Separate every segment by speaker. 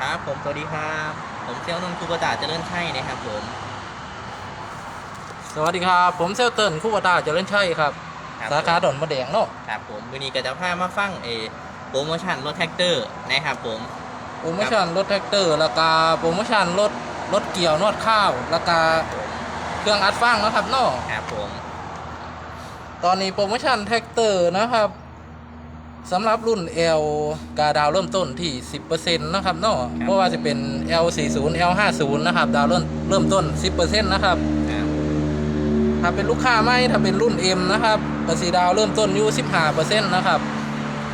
Speaker 1: ครับผมสวัสดีครับ ผมเซลล์นนท์คูปตาเจริญชัยนะครับผม
Speaker 2: สวัสดีครับ ผมเซลเติร์นคู่วตาเจริญชัยครับ
Speaker 1: ครับ
Speaker 2: สาขาดอนมะแดงเนาะ
Speaker 1: ครับผมวันนี้ก็จะพามาฟังเออโปรโมชั่นรถแท็กเตอร์นะครับผม
Speaker 2: โปรโมชั่นรถแท็กเตอร์ราคาโปรโมชั่นรถรถเกี่ยวนวดข้าวราคาเครื่องอัดฟังนะครับเนาะ
Speaker 1: ครับผม
Speaker 2: ตอนนี้โปรโมชั่นแท็กเตอร์นะครับ สำหรับรุ่น L กาดาวเริ่มต้นที่ 10%นะครับเนาะเพราะว่าจะเป็น L40 L50 นะครับดาวเริ่มเริ่มต้น 10%นะครับ
Speaker 1: ครับ
Speaker 2: ถ้าเป็นลูกค้าไม่ถ้าเป็นรุ่น M นะครับกสีดาวเริ่มต้นอยู่15%นะครับ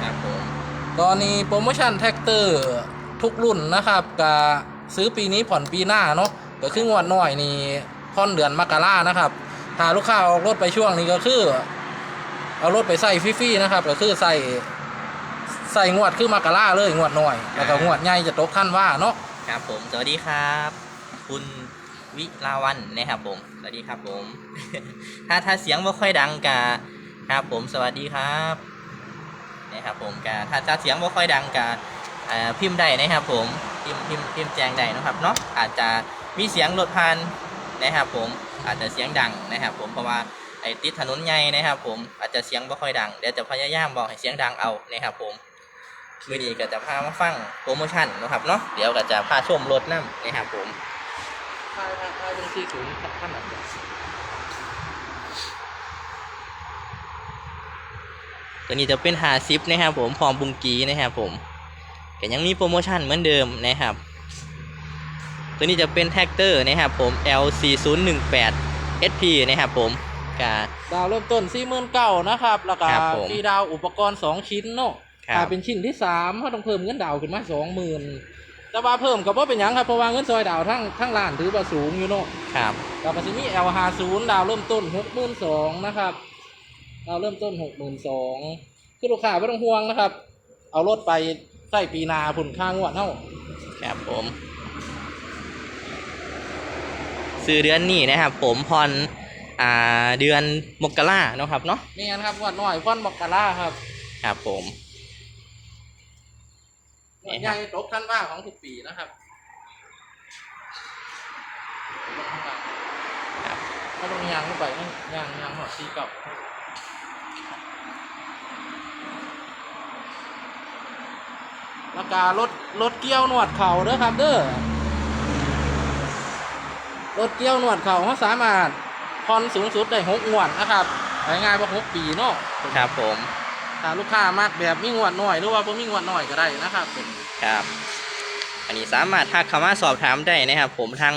Speaker 1: ครับผม
Speaker 2: ตอนนี้โปรโมชั่นแท็กเตอร์ทุกรุ่นนะครับก็ซื้อปีนี้ผ่อนปีหน้าเนาะก็คืองวดหน่อยนี่ผ่อนเดือนมกรานะครับถ้าลูกค้าออกรถไปช่วงนี้ก็คือ เอารถไปใส่ฟรีๆนะครับ ก็คือใส่ใส่งวดคือมกราเลยงวดหน่อย แล้วก็งวดใหญ่จะตกขั้นว่าเนาะ
Speaker 1: ครับผม สวัสดีครับ คุณวิลาวันนะครับผม สวัสดีครับผม ถ้าถ้าเสียงไม่ค่อยดังกาครับผมสวัสดีครับนะครับผมกาถ้าถ้าเสียงไม่ค่อยดังกาอ่าพิมพ์ได้นะครับผมพิมพ์พิมพ์พิมพ์แจ้งได้นะครับเนาะอาจจะมีเสียงรถผ่านนะครับผมอาจจะเสียงดังนะครับผมเพราะว่า ไอ้ติดถนนใหญ่นะครับ ผมอาจจะเสียงไม่ค่อยดังเดี๋ยวจะพยายามบอกให้เสียงดังเอานะครับผมมือดีก็จะพามาฟังโปรโมชั่นนะครับเนาะเดี๋ยวก็จะพาชมรถน้ำนะครับผม
Speaker 2: ใช่ใช่ใช่เป็นที่ศูนย์ขั้นไหน
Speaker 1: ตัวนี้จะเป็นหาซิปนะครับผมพร้อมบุงกีนะครับผมก็ยังมีโปรโมชั่นเหมือนเดิมนะครับ ตัวนี้จะเป็นแท็กเตอร์นะครับผม L4018 SP นะครับผม กา
Speaker 2: ดาวเริ่มต้น49,000นะครับ แล้วก็
Speaker 1: ครับผม
Speaker 2: ฟรีดาวอุปกรณ์2ชิ้นเนาะ
Speaker 1: ครับ
Speaker 2: ถ้าเป็นชิ้นที่3เขาต้องเพิ่มเงินดาวขึ้นมา20,000แต่ว่าเพิ่มก็บ่เป็นหยังครับเพราะว่าเงินซอยดาวทั้งทั้งร้านถือว่าสูงอยู่เนาะ
Speaker 1: ครับ
Speaker 2: แล้วก็จะมี L50 ดาวเริ่มต้น 62,000นะครับ ดาวเริ่มต้น 62,000คือลูกค้าไม่ต้องห่วงนะครับ เอารถไปใส่ปีหนาผุนค่างวดเท่า
Speaker 1: ครับผม ซื้อเดือนนี้นะครับ ผมผ่อน อ่าเดือนมกราเนาะครับเนาะ
Speaker 2: นี่นครับงวดน้อยฟอนบอกกาล่าครับ
Speaker 1: ครับผม
Speaker 2: งวดใหญ่ตกขั้นว่าของทุกปีนะครับ
Speaker 1: ครับ
Speaker 2: เขาต้องยางเข้าไปนะยางยางหอดซีกับแล้วก็รถรถเกี้ยวหนวดเข่าเด้อครับเด้อรถเกี้ยวหนวดเข่าเขาสามารถ ผ่อนสูงสุดได้หกงวดนะครับง่ายๆว่าหกปีเนาะ
Speaker 1: ครับผม
Speaker 2: ถ้าลูกค้ามากแบบมีงวดหน่อยหรือว่าบ่มีงวดหน่อยก็ได้นะครับ
Speaker 1: ครับ อันนี้สามารถทักเข้ามาสอบถามได้นะครับ ผมทั้ง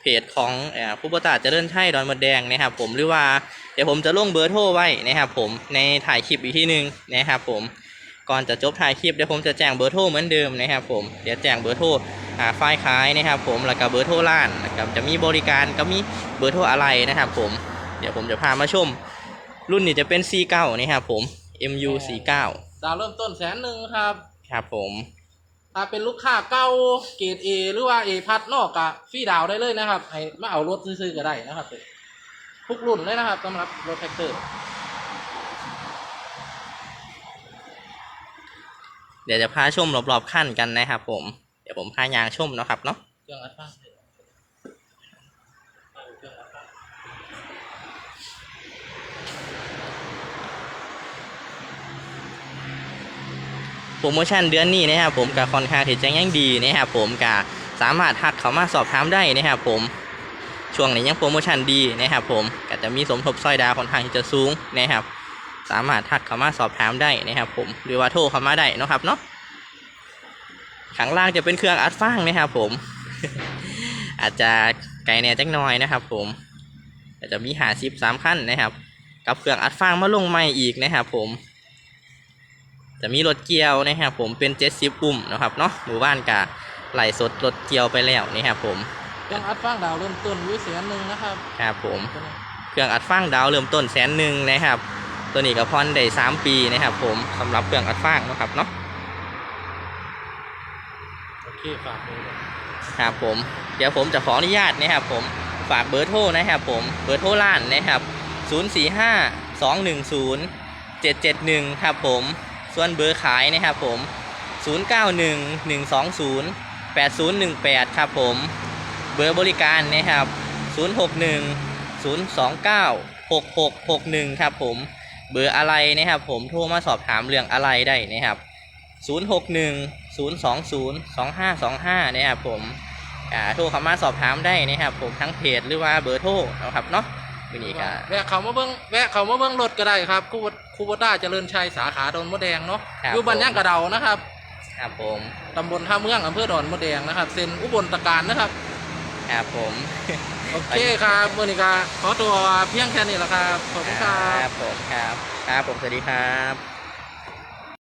Speaker 1: เพจของเอ่อผู้ประกาศเจริญชัยดอนมดแดงนะครับ ผมหรือว่าเดี๋ยวผมจะลงเบอร์โทรไว้นะครับ ผมในถ่ายคลิปอีกที่หนึ่งนะครับ ผม ก่อนจะจบถ่ายคลิปเดี๋ยวผมจะแจ้งเบอร์โทรเหมือนเดิมนะครับผม เดี๋ยวแจ้งเบอร์โทรอ่าไฟล์ขายนะครับผม แล้วก็เบอร์โทรร้านแล้วก็จะมีบริการก็มีเบอร์โทรอะไรนะครับผม เดี๋ยวผมจะพามาชม รุ่นนี้จะเป็น C9 นะครับผม MU C9
Speaker 2: ดาวเริ่มต้นแสนหนึ่งครับ
Speaker 1: ครับผม
Speaker 2: ถ้าเป็นลูกค้าเก่าเกรดเอหรือว่าเอพัดนอกกะฟรีดาวน์ได้เลยนะครับให้มาเอารถซื้อๆก็ได้นะครับ ทุกรุ่นเลยนะครับสำหรับรถแท็กเตอร์
Speaker 1: เดี๋ยวจะพาชมรอบๆขั้นกันนะครับผม เดี๋ยวผมพายางชมเนาะครับเนาะ
Speaker 2: เครื่องอัดฟัง
Speaker 1: โปรโมชั่นเดือนนี้นะครับผมกับค่อนข้างที่จะยังดีนะครับผมกับสามารถทักเขามาสอบถามได้นะครับผมช่วงนี้ยังโปรโมชั่นดีนะครับผมก็จะมีสมทบซอยดาวค่อนข้างที่จะสูงนะครับ สามารถทักเข้ามาสอบถามได้นะครับ ผมหรือว่าโทรเข้ามาได้เนาะครับเนาะข้างล่างจะเป็นเครื่องอัดฟางนะครับ ผม อาจจะไกลแหน่จักหน่อยนะครับ ผมอาจจะมีหาซิปสามขั้นนะครับ กับเครื่องอัดฟางมาลงใหม่อีกนะครับผม จะมีรถเกียวนะครับ ผมเป็นเจ็ดสิบปุ่มนะครับเนาะหมู่บ้านกะไหลสดรถเกียวไปแล้วนะครับผม
Speaker 2: เครื่องอัดฟังดาวเริ่มต้นอยู่แสนหนึ่งนะครับ
Speaker 1: ครับผม
Speaker 2: ตัวนี้
Speaker 1: เครื่องอัดฟางดาวเริ่มต้นแสนหนึ่งนะครับ ตัวนี้ก็พอนได้สามปีนะครับผมสำหรับเครื่องอัดฟางเนาะครับเนาะ
Speaker 2: โอเคฝากเลย
Speaker 1: ครับผม เดี๋ยวผมจะขออนุญาตนะครับผมฝากเบอร์โทรนะครับผมเบอร์โทรร้านนะครับ 0 4 5 2 1 0 7 7 1 ครับผม ส่วนเบอร์ขายนะครับผม 0 9 1 1 2 0 8018 ครับผม เบอร์บริการนะครับ 061 029 6661 ครับผม เบอร์อะไรนะครับ ผมโทรมาสอบถามเรื่องอะไรได้นะครับ 061 020 2525 นะครับผมอ่าโทรเข้ามาสอบถามได้นะครับ ผมทั้งเพจหรือว่าเบอร์โทรนะครับเนาะวันนี้ก็
Speaker 2: แวะเขามาเบิ้งแวะเขามาเบิ้งรถก็ได้ครับคูบคูบต้าเจริญชัยสาขาดอนมดแดงเนาะ
Speaker 1: ครับ
Speaker 2: อยู่บ้านย่างกระเดานะครับ
Speaker 1: ครับผม
Speaker 2: ตำบลท่าเมืองอำเภอดอนมดแดงนะครับเซ็นอุบลตะการนะครับ
Speaker 1: ครับผม
Speaker 2: โอเคครับเมื่อนี้ก็ขอตัวเพียงแค่นี้แหละครับ ขอบคุณครับ
Speaker 1: ผมครับ ครับผมสวัสดีครับ